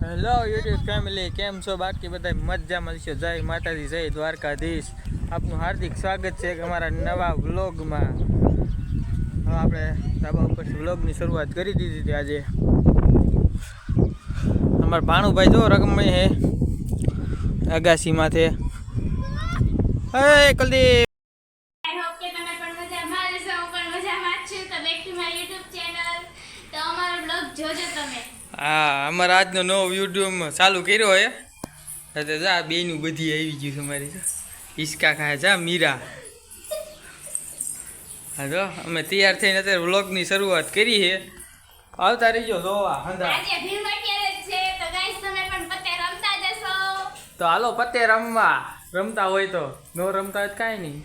Hello YouTube family કેમ છો? બાકી બધા મજા મળશો જય માતાજી, જય દ્વારકાધીશ. આપનું હાર્દિક સ્વાગત છે અમારા નવા વ્લોગમાં. હવે આપણે ધાબા ઉપર વ્લોગની શરૂઆત કરી દીધી હતી આજે. અમારા ભાણુભાઈ જો રકમય હે કલદીપ! જ હશો હું બ્લોગ જોજો તમે. હા અમારા આજનો નવો યુટ્યુબ ચાલુ કર્યો હે. એટલે જા બેનું બધી આવી ગયું છે મારી. હિસકા ખાય જા મીરા. હા જો અમે તૈયાર થઈને અત્યારે વ્લોગની શરૂઆત કરી છે આવતા રહીજો જોવા હંધા તો હાલો પતે રમવા. રમતા હોય તો. ન રમતા હોય તો કાંઈ નહીં.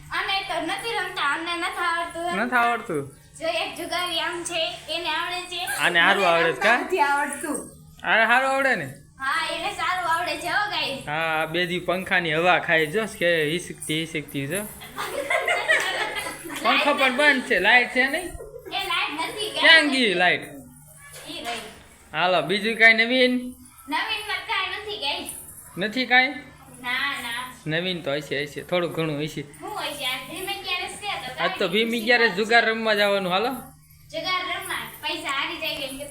નથી રમતા નથી આવડતું. નથી આવડતું. જો એક જુગારી આમ છે એને આવડે છે. આને હારું આવડે છે કા? નથી આવડતું. આને સારું આવડે ને? હા એને સારું આવડે છે હો ગાઈસ. હા બે દી પંખાની હવા ખાય જો કે હિસકતી હિસકતી જો. પંખો પણ બંધ છે લાઈટ છે નહીં? એ લાઈટ નથી ક્યાં ગઈ લાઈટ? ઈ રહી. હાલો બીજું કાંઈ નવીન? નવીનમાં કાંઈ નથી ગાઈસ. નથી કાંઈ? ના ના. નવીન તો હશે હશે. થોડું ઘણું હશે. હું હોય છે આ ભીમ અત્યારે છે તો આજ તો ભીમ નથી. જુગાર રમવા જવાનું હાલો?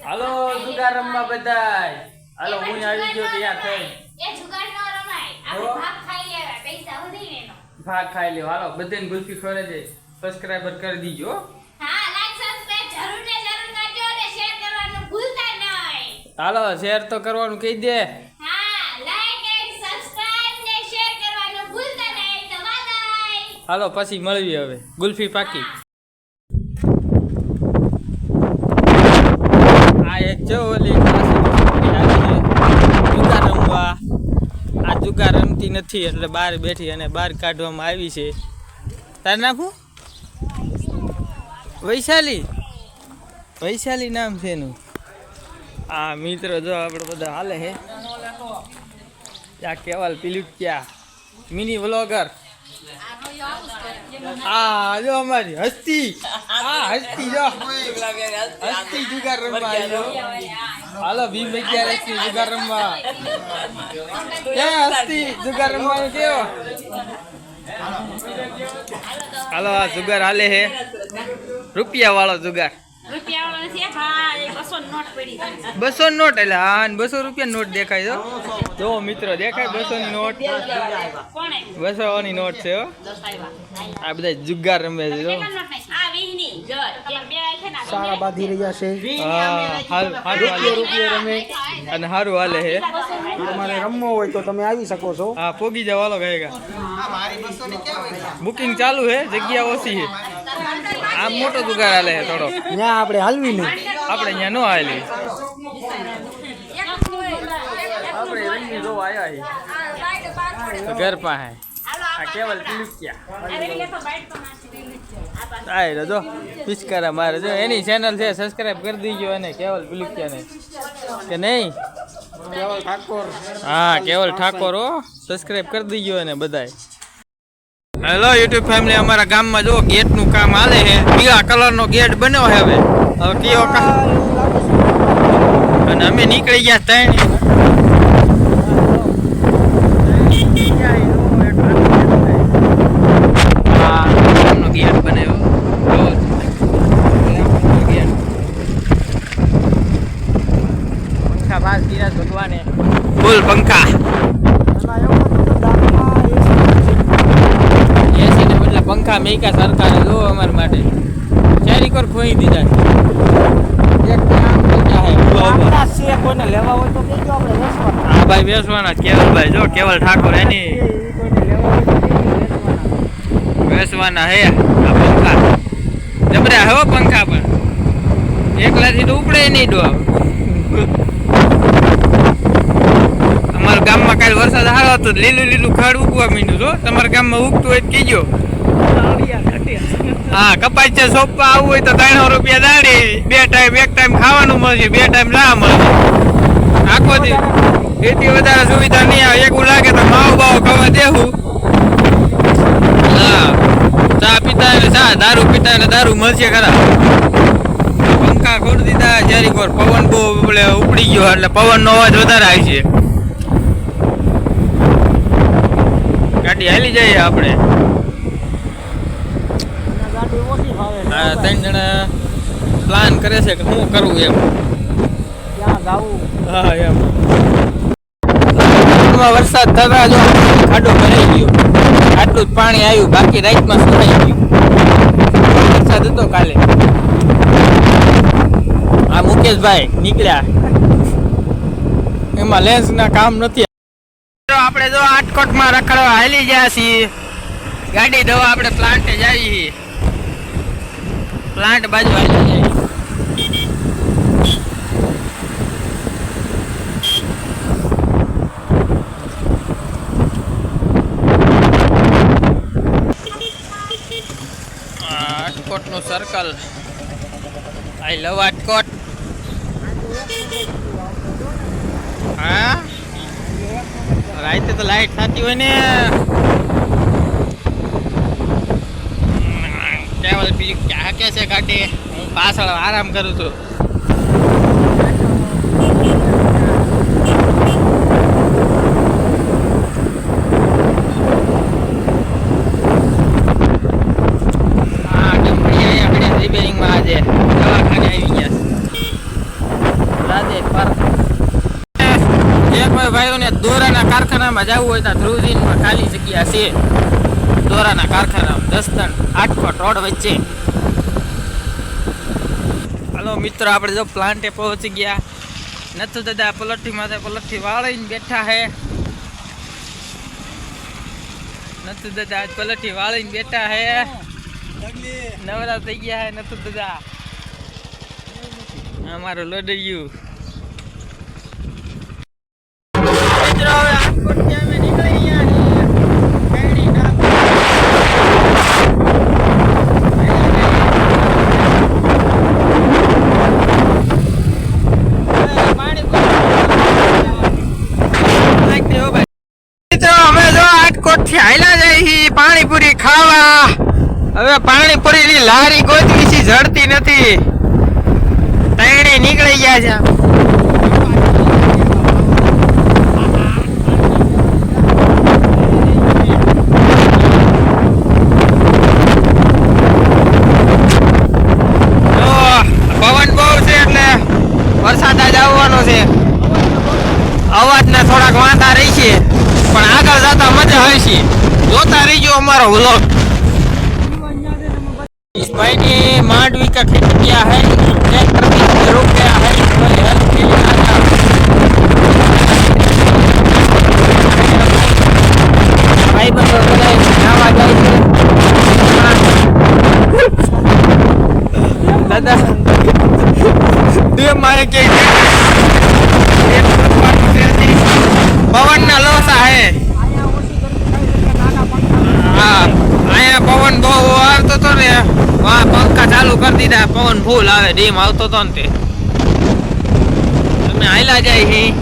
હાલો જુગાર રમવા બધા હાલો હું આવી ગયો તૈયાર થઈ. ભાગ ખાઈ લેવા હાલો બધાને ગુલ્ફી ખોરે દે. સબસ્ક્રાઈબર કરી દીજો હો. હા લાઈક સબસ્ક્રાઇબ જરૂર ને જરૂર કરજો અને શેર કરવાનું ભૂલતા નહીં. હાલો શેર તો કરવાનું કહી દે હા લાઈક એન્ડ સબસ્ક્રાઇબ ને શેર કરવાનું ભૂલતા નહીં તો બાય હાલો, પછી મળવી હવે. ગુલ્ફી પાકી. આ એક જો ઓલી જુગાર રમવા. આ જુગાર રમતી નથી, એટલે બહાર બેઠી અને બહાર કાઢવામાં આવી છે. તાર નાખું વૈશાલી. વૈશાલી નામ છે એનું. આ મિત્ર જો આપણે બધા હાલે હે ક્યાં કેવાલ પીલું ક્યાં મિની વ્લોગર. આ, જો અમારી હસ્તી. આ હસ્તી, જો. હસ્તી જુગાર રમવા હાલો, ભીમ અગિયાર જુગાર રમવા. ક્યાં હસ્તી, જુગાર રમવાનું કેવો? હાલો, આ જુગાર હાલે હે. રૂપિયા વાળો જુગાર. રૂપિયા બસો નોટ પડી બસો નોટ એટલે હા બસો રૂપિયા નોટ દેખાય છે જો મિત્રો દેખાય બસો ની નોટ? બસો ની નોટ છે હો. આ બધા જુગાર રમે છે સારા બાંધી રહ્યા છે. અને સારું હાલે છે. તમારે રમવો હોય તો તમે આવી શકો છો. હા પોગી જવાલો ગયેગા. બુકિંગ ચાલુ છે જગ્યા ઓછી છે. આ મોટો જુગાર હાલે થોડો. ત્યાં આપણે હાલવી નહીં. આપણે અહીંયા નો હાલી આપણે રંગી જોવા આવ્યા છે ઘર પાસે. આ કેવલ પિલુકિયા જો પિચકારા મારે જો એની ચેનલ છે સબસ્ક્રાઇબ કરી દીજો અને કેવલ પિલુકિયા ને કે નહીં? કેવલ ઠાકોર. હા કેવલ ઠાકોર હો. સબસ્ક્રાઇબ કરી દીજો અને બધાય. હેલો યુટ્યુબ ફેમિલી અમારા ગામમાં જો ગેટનું કામ હાલે છે. પીળા કલરનો ગેટ બન્યો છે હવે. હવે કયો અને અમે નીકળી ગયા ત્રણ હા ગામનો ગેટ બનાવ્યો જોવો ગામનો ગેટ. પંખા બહાર ગિરાજ ભગવાને ફૂલ પંખા એસી ને બદલે સરકારે જો અમારા માટે. ચારી કોર ખોઈ દીધા એક કામ ઊભા. છે કોઈને લેવા હોય તો કહેજો આપણે વેચવાના. ભાઈ બેસવાના કેવલભાઈ જો કેવલ ઠાકોર એની કોઈને લેવા હોય તો વેચવાના. હે આ પંખા. જબરા હો પંખા પણ એકલાથી તો ઉપડે નહીં ડો અમારા ગામમાં કાલે વરસાદ સારો હતો લીલું લીલું ખાડ ઉગવા માંડ્યું જો. તમારા ગામમાં ઉગતું હોય કીજો હા કપાસ છે સોપા આવવું હોય તો ત્રણસો રૂપિયા દાડી. બે ટાઈમ એક ટાઈમ ખાવાનું મળશે, બે ટાઈમ ના મળશે આખો દી એટલી વધારે સુવિધા નહીં આવે. એવું લાગે તો માવ બાવ ખાવા દેવું હા, ચા પીતા એટલે ચા, દારૂ પીતા એટલે દારૂ મળશે ખરા. પંખા ખોલી દીધા જરીક વાર પવન બહુ ઉપડી ગયો એટલે પવનનો અવાજ વધારે આવી છે. ગાડી હાલી જઈએ આપણે અને ગાડી ઓછી ફાવે છે. આ ત્રણ જણા પ્લાન કરે છે કે શું કરવું એમ. ક્યાં જાવું હા એમ. વરસાદ થતા જો ખાડો ભરાઈ ગયો. આટલું જ પાણી આવ્યું બાકી રાઈતમાં સુકાઈ ગયું. વરસાદ હતો કાલે. આ મુકેશભાઈ નીકળ્યા. એમાં લેન્સ ના કામ નથી. આપણે જો આટકોટમાં રખડવા હાલી ગયા છીએ. ગાડી દવા આપણે પ્લાન્ટે જઈએ છીએ પ્લાન્ટ બાજુ આવી જાય Rajkot circle I love Rajkot. હા? રાતે તો લાઈટ થતી હોય ને. કેવલ બીજું ક્યાં છે ગાડી. હું પાછળ આરામ કરું છું. ભાઈઓને દોરાના કારખાનામાં જવું હોય તો ધ્રુવજીનમાં ખાલી જગ્યા છે. દોરાના કારખાનામાં દસ્તન આઠ રોડ વચ્ચે. મિત્રો, આપણે જો પ્લાન્ટે પહોંચી ગયા. નથી દાદા પલઠી માથે પલઠી વાળીને બેઠા હે નથી દાદા આજ પલઠી વાળીને બેઠા હે નવરા થઈ ગયા હે નથી દાદા અમારું લોડરિયું મિત્રો, હવે રાજકોટથી અમે નીકળી ગયા છીએ. કઈડી ડાકોર. હવે પાણીપુરી લાગતી હો ભાઈ. મિત્રો અમે જો રાજકોટથી હાલ્યા જઈએ છીએ પાણીપુરી ખાવા. હવે પાણીપુરી ની લારી ગોતવી છે જડતી નથી. તૈણે નીકળી ગયા છે. જતા મજા હશે જોતા રહીજો અમારો વ્લોગ इस भाई ने मांडवी का खेत किया है ट्रैक्टर बीच में रुक गया है तो हेल्प के लिए आया भाई बंदो બધા નાવા જાય છે દાદા બે મારે કે પવન વાહ પંખા ચાલુ કરી દીધા, પવન ફૂલ આવે, ડીમ આવતો તો ને તે. તમે હાલ્યા જાય હી.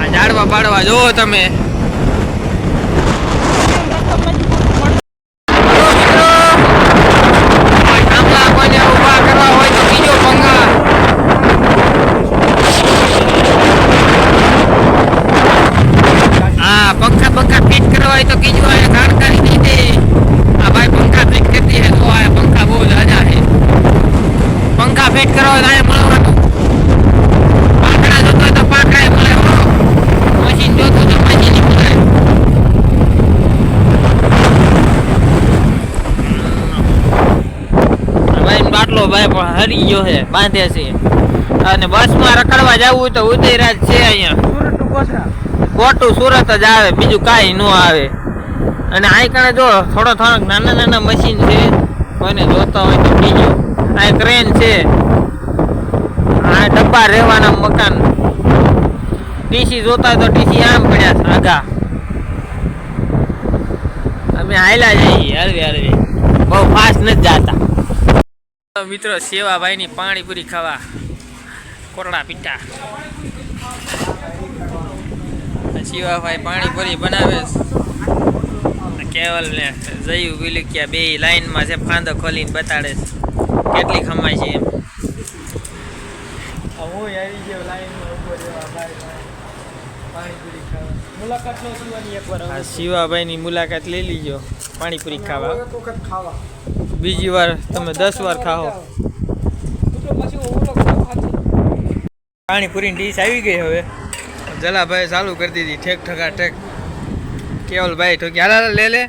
આ ઝાડવા પાડવા જોવો તમે હલો મિત્રો. કોઈ થાંભલા કોઈને ઊભા કરવા હોય તો બીજો પંખા હા પંખા પંખા ફિટ કરવા હોય તો કીજો આ જાણકારી નહીં દે આ ભાઈ પંખા ફિટ કરતી હે તો આ પંખા બહુ જાજા હે પંખા ફિટ કરવા હોય તો અહીંયા મળવાનું પાંખડા જોતો હોય તો પાંખડા મળે હો મશીન જોતું હોય તો મશીન મળે હમ. ભાઈ બાટલો ભાઈ ગયો છે બાંધે છે. અને બસમાં રખડવા જવું તો ઉદયરાજ છે અહીંયા. ખોટું સુરત જ આવે બીજું કાંઈ ન આવે. અને આ કણે જો થોડો થોડોક નાના નાના મશીન છે કોઈને જોતા હોય તો બીજો આ ક્રેન છે. આ ડબ્બા રહેવાના મકાન. ટીસી જોતા તો ટીસી આમ પડ્યા છે આગા. અમે હાયલા જઈએ હળવે હળવે બહુ ફાસ્ટ નથી જાતા. મિત્રો સેવાભાઈની પાણીપુરી ખાવા. કોરડા પીઠા. શિવાભાઈ પાણીપુરી બનાવે કેવલ ને જયું વિલુકિયા બે લાઈનમાં છે ફાંદો ખોલીને બતાડે કેટલી ખમાય છે એમ. શિવાભાઈની મુલાકાત લઈ લીજો. પાણીપુરી ખાવા. બીજી વાર તમે દસ વાર ખાઓ. પાણીપુરીની ડીશ આવી ગઈ હવે. જલાભાઈ ચાલુ કરી દીધી ઠેક ઠકા. ઠેક કેવલભાઈ તો ક્યારે લે લે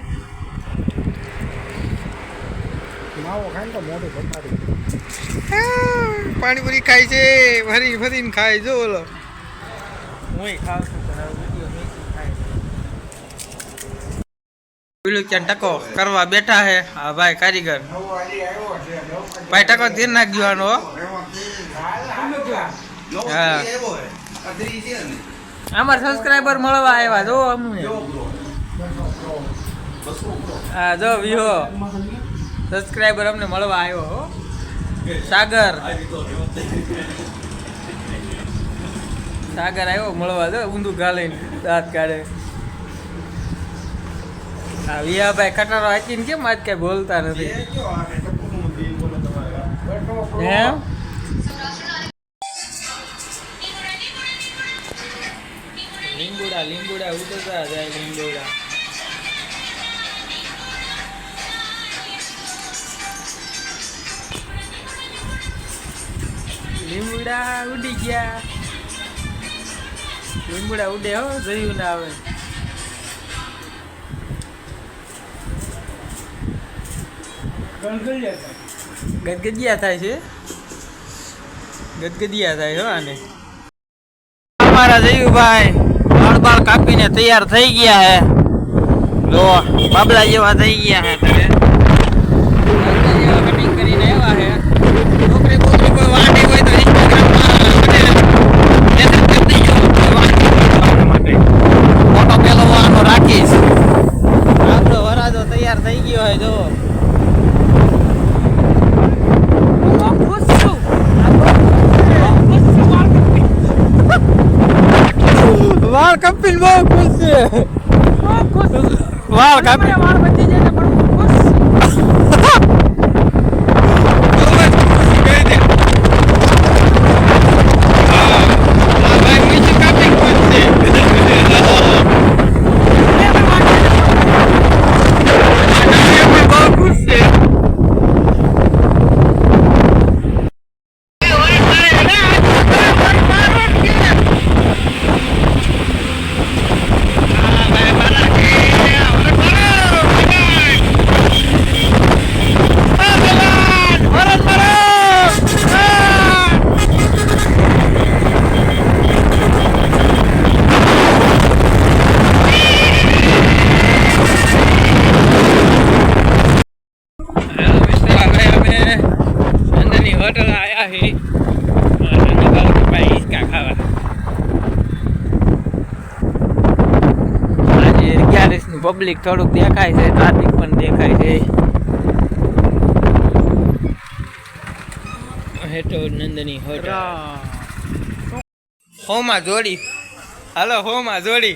પાણીપુરી ખાય છે ફરી ફરીને ખાય જો ઓલો. હું ખાવ છું પણ હવે વીડિયો મેકી ખાય પેલું ટકો કરવા બેઠા હે? હા, ભાઈ, કારીગર. ભાઈ, ટકો ધીર નાખ દેવાનો હો. અમાર સબસ્ક્રાઈબર મળવા આવ્યા, જો અમને. હા, જો, વિહો. સબસ્ક્રાઈબર અમને મળવા આવ્યો, હો. સાગર. સાગર આવ્યો, મળવા દો ઊંધું ગાલીને દાંત કાઢે. વિયાભાઈ કટારો હાચીને કેમ આજ કઈ બોલતા નથી? એમ? લીંબુડા લીંબુડા ઉતરતા જાય લીંબુડા. લીંબુડા ઉડી ગયા. લીંબુડા ઉડે હો, જોયું ના આવે. ગદગદિયા થાય છે. ગદગદિયા થાય હો આને. અમારા જયુભાઈ બાળ બાળ કાપીને તૈયાર થઈ ગયા હે. જો બાબલા જેવા થઈ ગયા હે તમે કટિંગ કરીને આવ્યા હે. છોકરી કોઈ વાંઢી હોય તો રાખીશ. આપણો વરાજો તૈયાર થઈ ગયો હોય જો વાળ કપિલ બહુ ખુશ છે વાળ કપિલ હેલો મિત્ર હવે અમે અંદરની હોટલ આવ્યા હી અને બાળકભાઈ હિંચકા ખાવા આજે અગિયારસનું પબ્લિક થોડુંક દેખાય છે ટ્રાફિક પણ દેખાય છે. હેઠો નંદની હોટલ હોમાં જોડી. હાલો હોમાં જોડી.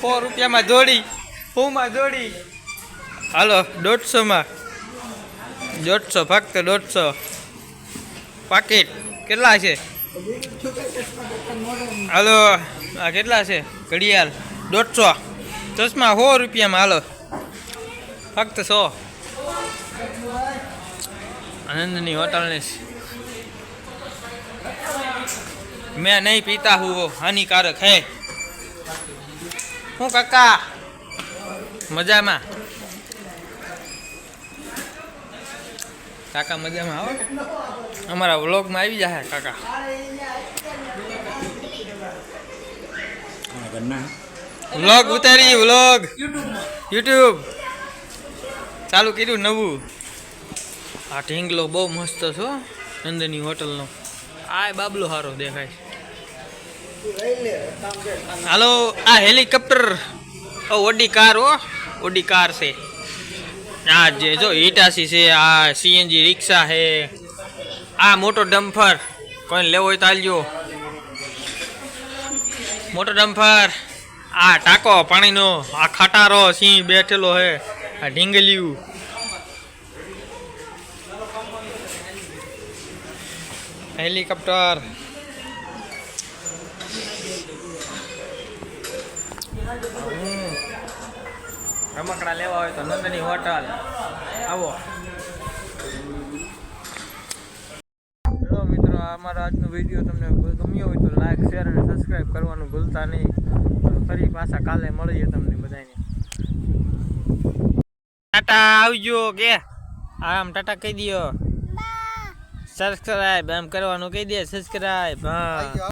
સો રૂપિયામાં જોડી. હોમાં જોડી. હાલો દોઢસોમાં. દોઢસો ફક્ત દોઢસો. પાકીટ કેટલા છે? હાલો આ કેટલા છે? ઘડિયાળ દોઢસો. ચશ્મા સો રૂપિયામાં હાલો. ફક્ત સો. આનંદની હોટલની મેં નહીં પીતા હું હાનિકારક હે. હું કાકા? મજામાં? કાકા મજામાં આવો અમારા વ્લોગમાં આવી જાય કાકા. ઘરના. વ્લોગ ઉતારી વ્લોગ યુટ્યુબ ચાલુ કર્યું નવું. આ ઢીંગલો બહુ મસ્ત છો નંદની હોટલનો. આ બાબલો સારો દેખાય હાલો આ હેલિકોપ્ટર. ઓ ઓડી કાર હો. ઓડી કાર છે. આ જે જો હિટાસી છે આ સીએનજી રિક્ષા છે. આ મોટો ડમ્ફર. કોઈને લેવો હોય તો આલજો. મોટો ડમ્ફર. આ ટાંકો પાણીનો આ ખાટારો સિંહ બેઠેલો હે, આ ઢીંગલિયું. હેલિકોપ્ટર. રમકડા લેવા હોય તો નંદની હોટલ. આવો. મિત્રો, અમારો આજનો વીડિયો તમને ગમ્યો હોય તો લાઈક શેર અને સબસ્ક્રાઈબ કરવાનું ભૂલતા નહીં. ફરી પાછા કાલે મળીએ તમને બધાને ટાટા આવજો કે. આમ ટાટા કહી દો સબસ્ક્રાઈબ એમ કરવાનું કહી દે સબસ્ક્રાઈબ હા.